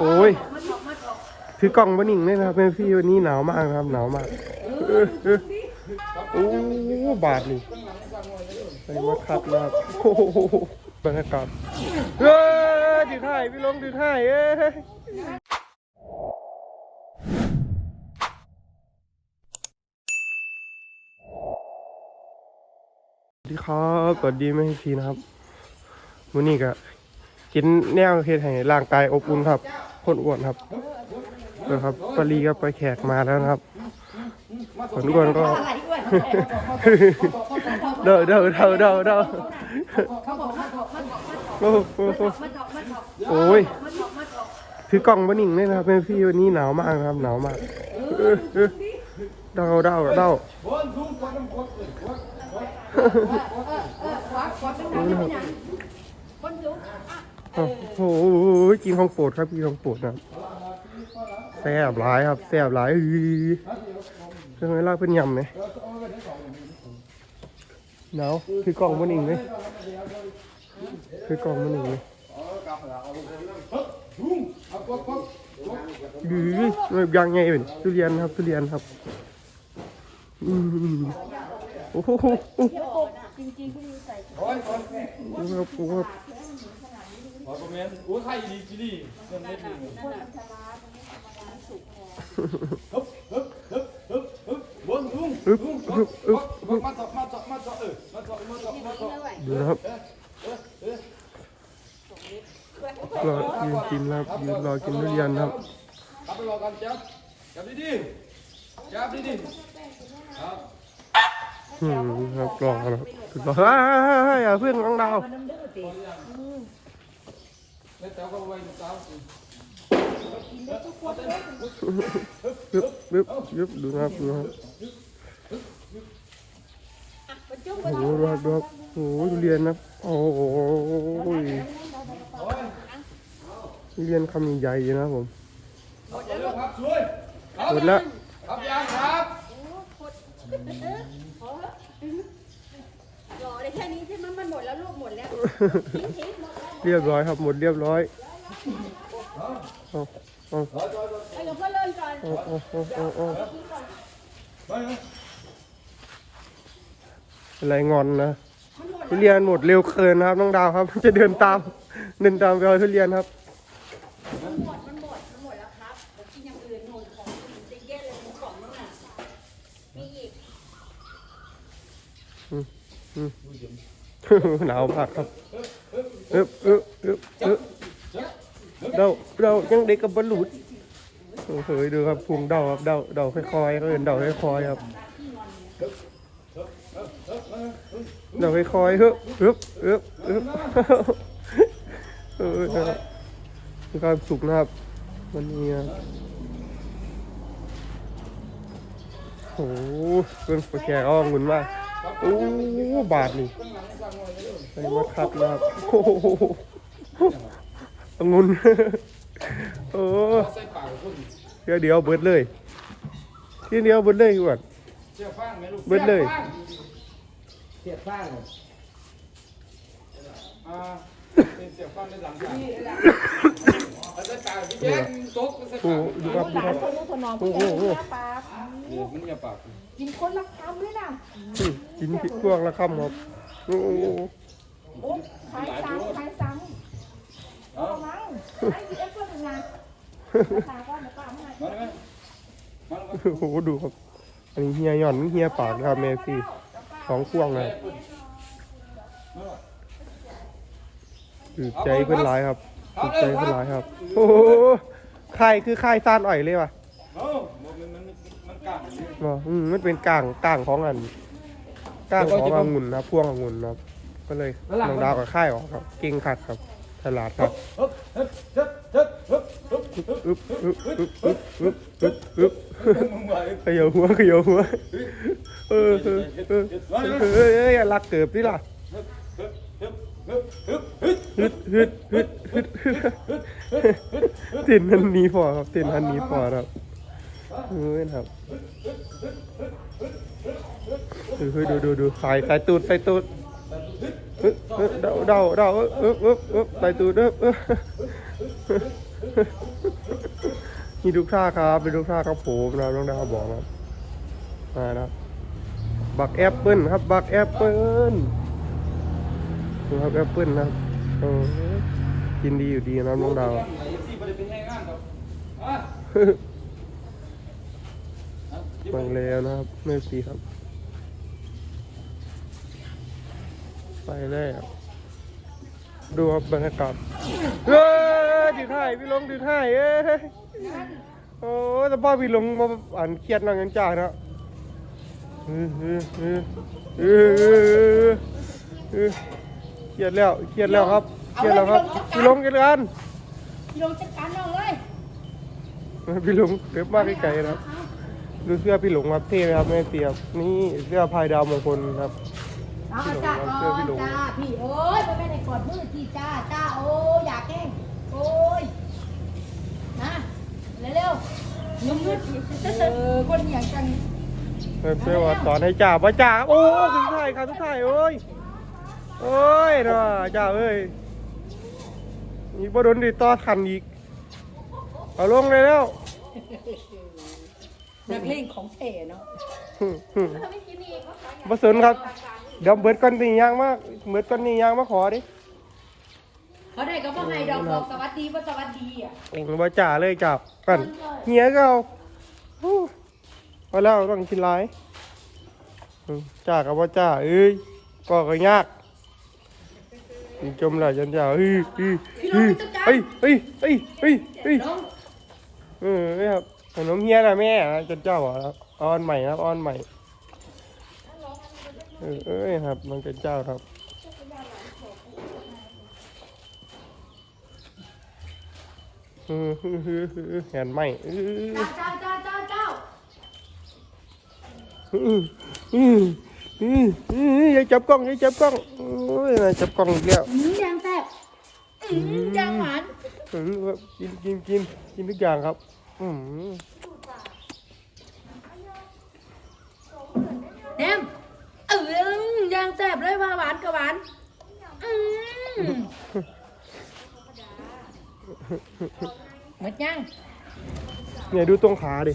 โอ้ยถือกล่องบะหนิ่งเลยนะครับแม่พี่วันนี้หนาวมากนะครับหนาวมากเออโอ้บาทนี่ใส่มาคัดนะครับโอ้โหบรรยากาศเอ้ยถือถ่ายพี่ลงถือถ่ายเอ้ยสวัสดีครับสวัสดีแม่พี่นะครับวันนี้ก็ กินแนวเฮ็ดให้ร่างกายอบอุ่นครับคนอ้วนครับเออครับปรีก็ไปแขกมาแล้วนะครับคนอ้วนก็อะไรด้วยเด้อเด้อเด้อเด้อเด้อเขาบอกมาถกมาถกโอ้โหโอ้ยถือกล่องบะหนิ่งเลยนะครับพี่วันนี้หนาวมากนะครับหนาวมากเออเออเดาเดาเดาเหกินของโปรดครับกินของโปรดนะครับแซ่บหลายครับแซ่บหลายอื้อเรื่องลากเพิ่นยำไหมหนาวถือกล่องบะหนิ่งเลยถือกล่องบะหนิ่งเลยดื้อแบบยังไงเป็นทุเรียนครับทุเรียนครับอืมโอ้โหโอ้โหจริงๆที่มีใส่ อคอมเมนต์โอ้ไทยดีจีดีเงินเล็ดดีพวกน้ำชาลาตรงนี้ธรรมดาสุกพอฮึบฮึบฮึบฮึบฮึบวนลุงอึ๊บลุงอึ๊บอึ๊บอึ๊บมาเจาะมาเจาะมาเจาะเออมาเจาะมาเจาะมาเจาะดูนะครับรอยืนกินครับยืนรอกินทุเรียนครับกลับไปรอกันจับจับดีๆจับดีๆครับอืมครับรอครับสุดรอเฮ้ยอย่าเพิ่งน้องดาว ยึบยึบยึบดูนะครับดูนะครับประจุโอ้โหดูครับดูครับโอ้โหทุเรียนนะโอ้โหทุเรียนคำใหญ่ๆนะครับผมเร็วครับช่วยหมดแล้วครับยังครับหล่อได้แค่นี้ใช่ไหมมันหมดแล้วลูกหมดแล้วทิ้งทิ้งหมดแล้ว เรียบร้อยครับหมดเรียบร้อยเอาเอาไอ้กับพ่อเลินก่อนเอาเอาเอาเอาเอาไปเลยอะไรงอนนะทุเรียนหมดเร็วเกินนะครับน้องดาวครับ จะเดินตามเดินตามไปเอาทุเรียนครับมันหมดมันหมดมันหมดแล้วครับเดี๋ยวกินอย่างอื่นหมดของอื่นจะแย่เลยมันกล่องนั่นน่ะมีอีกหนาวมากครับเอ๊บเอ๊บเอ๊บเอ๊บเดาเดายังเด็กกับบอลลูดเฮ้ยดูครับพุงเดาครับเดาเดาค่อยๆเขาเห็นเดาค่อยๆครับเดาค่อยๆเฮ้ยเอ๊บเอ๊บเอ๊บเออนะครับมีความสุขนะครับวันนี้โอ้โหเป็นโปรแกรมอ้อมเงินมาก โอ้บาทนี่ใส่มาคัดนะครับโอ้โหองุ่นโอ้ใส่ปากคุณเดี๋ยวเดี๋ยวเบิดเลย ทีเดียวเบิดเลยก่อนเสียฟ้างไหมลูกเบิดเลยเสียฟ้างอ่าเสียฟ้างในหลังคาแล้วใส่ปากพี่แจ๊คตกใส่โอ้ปากโหดูครับดูครับคนลูกคนน้องผู้ใหญ่ผู้ใหญ่ปากเดี๋ยวมันอย่าปากกินคนละคำด้วยนะอืมกินพริกพวงละคำครับโอ้โหโอ้ทายซ้ำทายซ้ำโอ้มั้งไอ้เอ็กซ์ก็เป็นไงตาก็เดี๋ยวป้าไม่ให้มาได้ไหมมาได้ไหมโอ้โหดูครับ อันนี้เฮียหย่อนเฮียปากนะครับเมซี่สองพวงเลยถือใจเพื่อนร้ายครับถือใจเพื่อนร้ายครับ โอ้โหไข่คือไข่ซานอ่อยเลยว่ะโอ้มันมันมัน กล้าบ่อืมมันเป็นก้างก้างของอันก้างขององุ่นนะครับพวงองุ่นนะครับก็เลยน้องดาวกับค่ายออกครับเก่งขัดครับฉลาดครับฮึบฮึบฮึบฮึบฮึบฮึบอึ๊บอึ๊บอึ๊บอึ๊บอึ๊บอึ๊บอึ๊บมึงไหวเขย่าหัวเขย่าหัวเออเออเออเออเออเอออย่ารักเกิบดิล่ะฮึบฮึบฮึบฮึบฮึบฮึดฮึดฮึดฮึดเต้นอันนี้พอครับเต้นอันนี้พอครับ เออครับเฮ้ยดูดูดูสายสายตูดสายตูดเออเออเดาเดาเดาเออเออเออเออสายตูดเออเออมีทุกท่าครับเป็นทุกท่าครับผมนะน้องดาวบอกนะครับมานะครับบักแอปเปิลครับ บักแอปเปิลดูครับแอปเปิลนะกินดีอยู่ดีนะน้องดาว ไหนสิบ่ได้เป็นแรงงานดอกอะบางแล้วนะครับไม่สีครับ ไปแล้วดูครับบรรยากาศเฮ้ยดีถ่ายพี่ลงดีถ่ายเอ้ยโอ้แต่พ่อพี่ลงมาอ่านเครียดนั่งกันจ้าเนาะเออเออเออเออเออเออเครียดแล้วเครียดแล้วครับเครียดแล้วครับพี่ลงกันกันพี่ลงจัดการน้องเลยพี่ลงเก็บมากไกลๆนะครับ ดูเสื้อพี่หลงครับเท่ไหมครับแม่เตียบนี่เสื้อพายดาวมงคลครับ เอาเอาจ้าก่อนจ้าพี่โอ้ยไม่ได้กอดมือที่จ้าจ้าโอ้ยอยากแกล้งโอ้ยนะเร็วๆยุ่งยุดเออคนอย่างจังเพื่อว่าสอนให้จ่าบ่จ่าโอ้ทุกท่ายครับทุกท่ายโอ้ยโอ้ยนะจ่าเอ้ยอีกบ่โดนดิต่อทันอีกเอาลงเลยแล้ว นักเลงของเท่เนาะหึหึบ่สนครับ เดี๋ยวเบิดก่อนนี่ยางมากเบิดก่อนนี่ยางมาขอดิเขาได้ก็บ่ให้ดอกบอกสวัสดีบ่สวัสดีอะเองบ่จ่าเลยจับกันเหี้ยก็เอาโอ้พอแล้วต้องกินหลายอืมจ่ากับบ่จ่าเอ้ยก็ก็ยากจมหลายจันเจ้าเฮ้ยเฮ้ยเฮ้ยเฮ้ยเฮ้ยเฮ้ยเฮ้ยเฮ้ยลงเออไม่ครับ ขนมเฮียนะแม่นะจันเจ้าเหรอครับออนใหม่ครับออนใหม่เออเอ้ยครับน้องจันเจ้าครับเออเออเออเออแขนใหมเออเจ้าเจ้าเจ้าเจ้าเออเออเออเอออย่าจับกล้องอย่าจับกล้องโอ้ยน่าจับกล้องอีกแล้วอืมยางแซ่บอืมยางหวานเออกินกินกินกินทุกอย่างครับอืม แนมเออยางแซ่บเลยว่าหวานกับหวานอืมหมดยังเนี่ยดูตรงขาดิ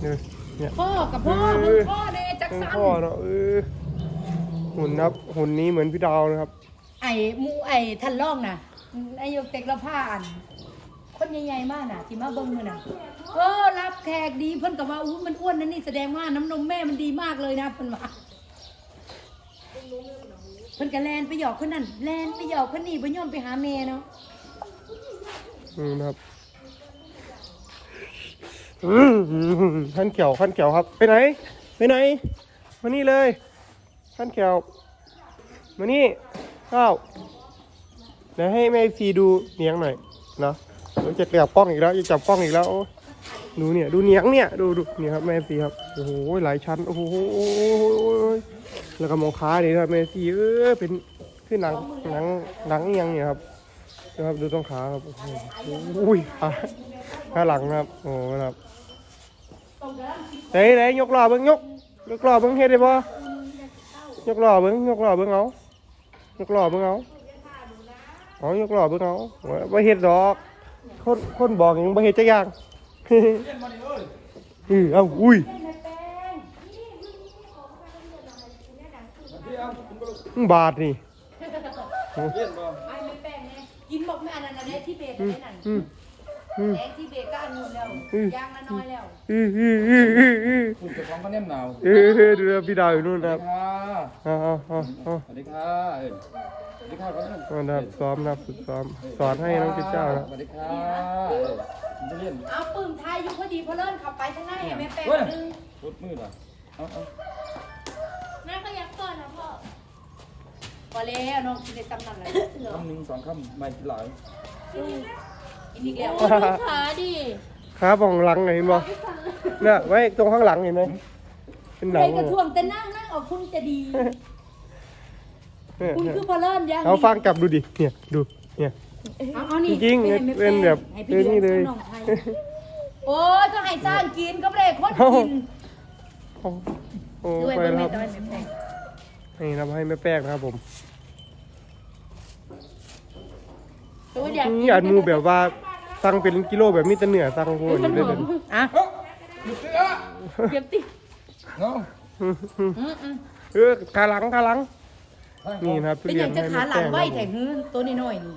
เนี่ยเนี่ยพ่อกับพ่อมึงพ่อเดจักตรงสันพ่อเนาะเออหุ่นนะครับหุ่นนี้เหมือนพี่ดาวนะครับ ไอ้หมูไอ้ทันล่องน่ะนายกเต็กละผ้าอัน คนใหญ่ๆมากน่ะที่มาเบิ้งมือน่ะเออรับแขกดีเพิ่นกับว่าอู้มันอ้วนนะนี่แสดงว่าน้ำนมแม่มันดีมากเลยนะเพิ่นว่าเพิ่นก็แลนไปหยอกคนนั้นแลนไปหยอกคนนี้ไปย่อมไปหาแม่เนาะอืมครับอืมขั้นเขียวขั้นเขียวครับ ไปไหน ไปไหน มานี่เลยขั้นเขียวมานี่ข้าวเดี๋ยวให้แม่ซีดูเนียงหน่อยเนาะ เดี๋ยวจะเกลียบกล้องอีกแล้วจะจับกล้องอีกแล้วโอ้ดูเนี่ยดูเนียงเนี่ยดูดูเนี่ยครับแม่ซีครับโอ้โหหลายชั้นโอ้โหแล้วก็มองขานี่ครับแม่ซีเออเป็นคือหนังหนังหนังเอียงเนี่ยครับนะครับดูตรงขาครับโอ้โหอุ้ยขาขาหลังนะครับโอ้โหครับไหนไหนยกล้อเบิ้งยกยกล้อเบิ้งเฮ็ดได้ปะยกล้อเบิ้งยกล้อเบิ้งเอายกล้อเบิ้งเอาเอยกล้อเบิ้งเอาไ่เฮ็ดดอก คนคนบอกยังบ่เฮ็ดจักอย่างเออเอาอุ้ยบาทนี่กินบอกแม่อันนั้นได้ที่เบสนั่น แดงที่เบรกก็อันนู้นแล้วยางละน้อยแล้วอืออืออืออืออือคุณเจ้าของก็แนมหนาวเออดูนะพี่ดาวอยู่นู่นสนะวัคสรับดีค่ะเอ๋อาเอ๋อาเอ๋สวัสดีค่ะเอ้ยสวัสดีค่ะก่อนเอานะครับซ้อมนะครับฝึกซ้อมสอนให้น้องเจ้าเจ้านะสวัสดีค่ะเอ้ยผมจะเล่นเอาปืนไทยอยู่พอดีพอเลิ่นขับไปข้างหน้าแม่แป้งนึงรถมืดอะเอาเอาน้าก็ยักก่อนนะพ่อพอแล้วน้องกินในตำนานเลยคำหนึ่งสองคำไม่หลายกิน อีกแล้วขาดิครับของหลังเห็นบ่เนี่ยไว้ตรงข้างหลังเห็นไหมเป็นหนัใคงรกระท่วงแต่นั่งนั่งเอาคุณจะดีเนี่ยคุณคือพอเลิ่นยังเขาฟังจับดูดิ เนี่ยดู เนี่ยเอาเอานี่จริงๆให้แม่เป็นแบบให้พี่เป็นนี่เลยอาน้องไทยโอ้ยก็ให้สร้างกินก็ไม่ได้คนกินโอ้โอ้ด้วยไปเบิ่งแล้วแม่ครับตอนแม่แป้งนี่ทำให้แม่แป้งนะครับผม ตัวอยากนี่อันมูแบบว่าสั่งเป็นกิโลแบบมีแต่เนื้อสั่งพวกนี้เลยเป็นอะหยุดเสื้อเก็บติเนาะอืมอืมเออขาหลังขาหลังนี่นะครับทุเป็นเรีอยนย่างจะขาหลังไหวให้แต่แม่หื้อตัวนี้น้อยนี่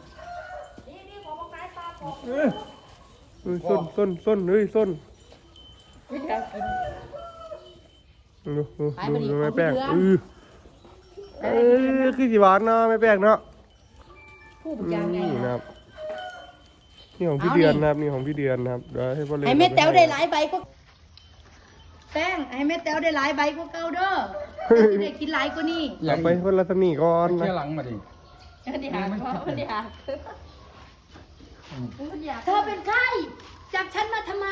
เออเออส้นส้นส้นเฮ้ยส้นดูดูดูดูไม่แป้งเออเออคือสีหวานเนาะไม่แป้งเนาะ ผู้บุกยางไงนี่นะนะครับนี่ของพี่เดือนนะครับนี่ของพี่เดือนนะครับเดี๋ยวให้พ่อเล่นให้แม่แต๋วได้หลายใบก็แป้งให้แม่แต๋วได้หลายใบก็เก่าเด้อจะได้กินหลายกว่านี้อยากไปคนละสนีก่อนไปนะ เที่ยวหลังมาดิวันดีค่ะเพราะวันดีค่ะวันดีค่ะเธอเป็นใครจับฉันมาทำไม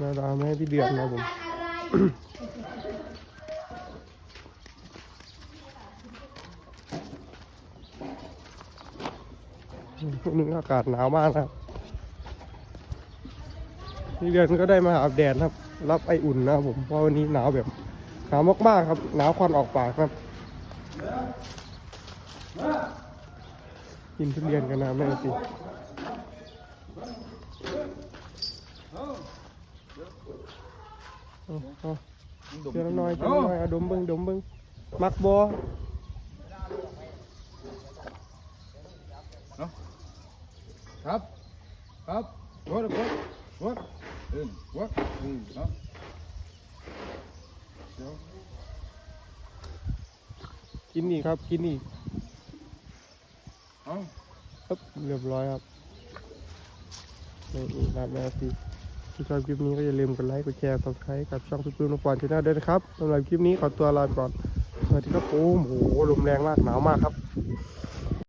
มาตามให้พี่เธเดือนอนะต้องผมการอะไร นี่อากาศหนาวมากนะครับพี่เดือนก็ได้มาอาบแดดครับ รับไออุ่นนะผมเพราะวันนี้หนาวแบบหนาวมากๆครับ หนาวควันออกปากครับ กินทุเรียนกันนะแม่สิเอาเอาเชื่อน้อยเชื่อน้อยเอาดมเบิ้งดมเบิ้งมักบอ ครับ ครับวดวดวดอืมวดอืมเนาะเดี๋ยวกินอีกครับ กินอีกเอาครับเรียบร้อยครับนี่นี่ครับแม่สิที่ชอบคลิปนี้ก็อย่าลืมกดไลค์ กดแชร์ subscribe กับช่องพี่ปื้มนกปอนชาแนลด้วยนะครับสำหรับคลิปนี้ขอตัวลาไปก่อนสวัสดีครับโอ้โหลมแรงมากหนาวมากครับ